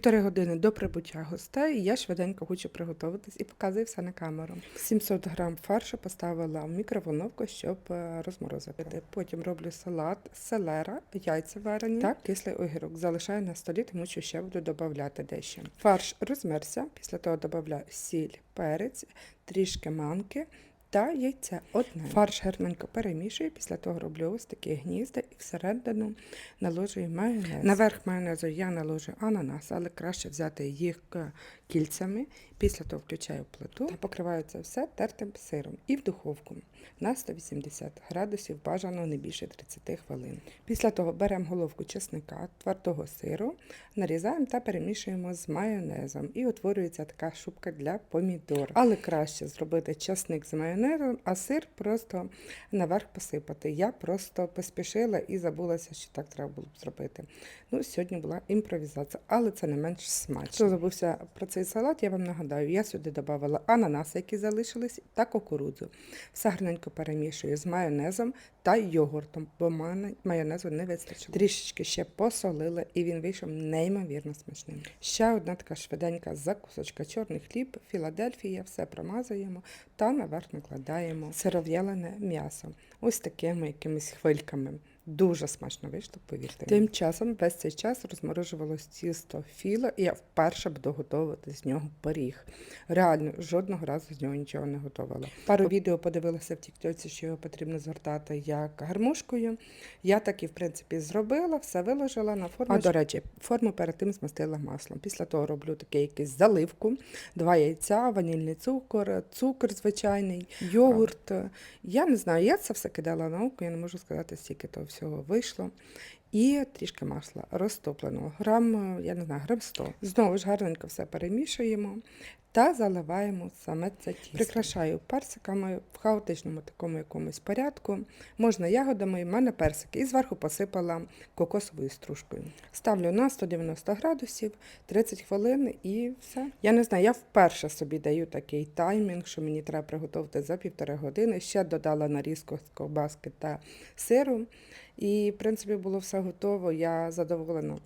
Півтори години до прибуття гостей я швиденько хочу приготуватись і показую все на камеру. 700 грам фаршу поставила в мікроволновку, щоб е, розморозити. Потім роблю салат, селера, яйця варені та кислий огірок. Залишаю на столі, тому що ще буду додавати дещо. Фарш розмерся, після того додаю сіль, перець, трішки манки. Та яйце одне. Фарш гарненько перемішую, після того роблю ось такі гнізда і всередину наложую майонез. Наверх майонезу я наложу ананас, але краще взяти їх кільцями. Після того включаю плиту та покриваю це все тертим сиром і в духовку на 180 градусів, бажано не більше 30 хвилин. Після того беремо головку чесника, твердого сиру, нарізаємо та перемішуємо з майонезом. І утворюється така шубка для помідор. Але краще зробити чесник з майонезом, а сир просто наверх посипати. Я просто поспішила і забулася, що так треба було б зробити. Ну, сьогодні була імпровізація, але це не менш смачно. Хто забувся про цей салат, я вам нагадаю, я сюди додавала ананаси, які залишились, та кукурудзу. Все гарненько перемішую з майонезом та йогуртом, бо майонезу не вистачило. Трішечки ще посолила, і він вийшов неймовірно смачним. Ще одна така швиденька закусочка, чорний хліб, Філадельфія, все промазуємо та наверх накладаємо сиров'ялене м'ясо. Ось такими якимись хвильками. Дуже смачно вийшло, повірте. Тим часом весь цей час розморожувалось тісто філо, і я вперше буду готувати з нього пиріг. Реально, жодного разу з нього нічого не готувала. Пару відео подивилася в тіктоці, що його потрібно згортати як гармошкою. Я так і в принципі зробила, все виложила на форму. А до речі, форму перед тим змастила маслом. Після того роблю таке якесь заливку, два яйця, ванільний цукор, цукор звичайний, йогурт. Я не знаю, я це все кидала на око, я не можу сказати, скільки того всього вийшло. І трішки масла розтопленого, грам, я не знаю, грам 100. Знову ж гарненько все перемішуємо та заливаємо саме це тісто. Прикрашаю персиками в хаотичному такому якомусь порядку. Можна ягодами, в мене персики. І зверху посипала кокосовою стружкою. Ставлю на 190 градусів, 30 хвилин і все. Я не знаю, я вперше собі даю такий таймінг, що мені треба приготувати за півтори години. Ще додала нарізку з ковбаски та сиру. І, в принципі, було все готово. Я задоволена.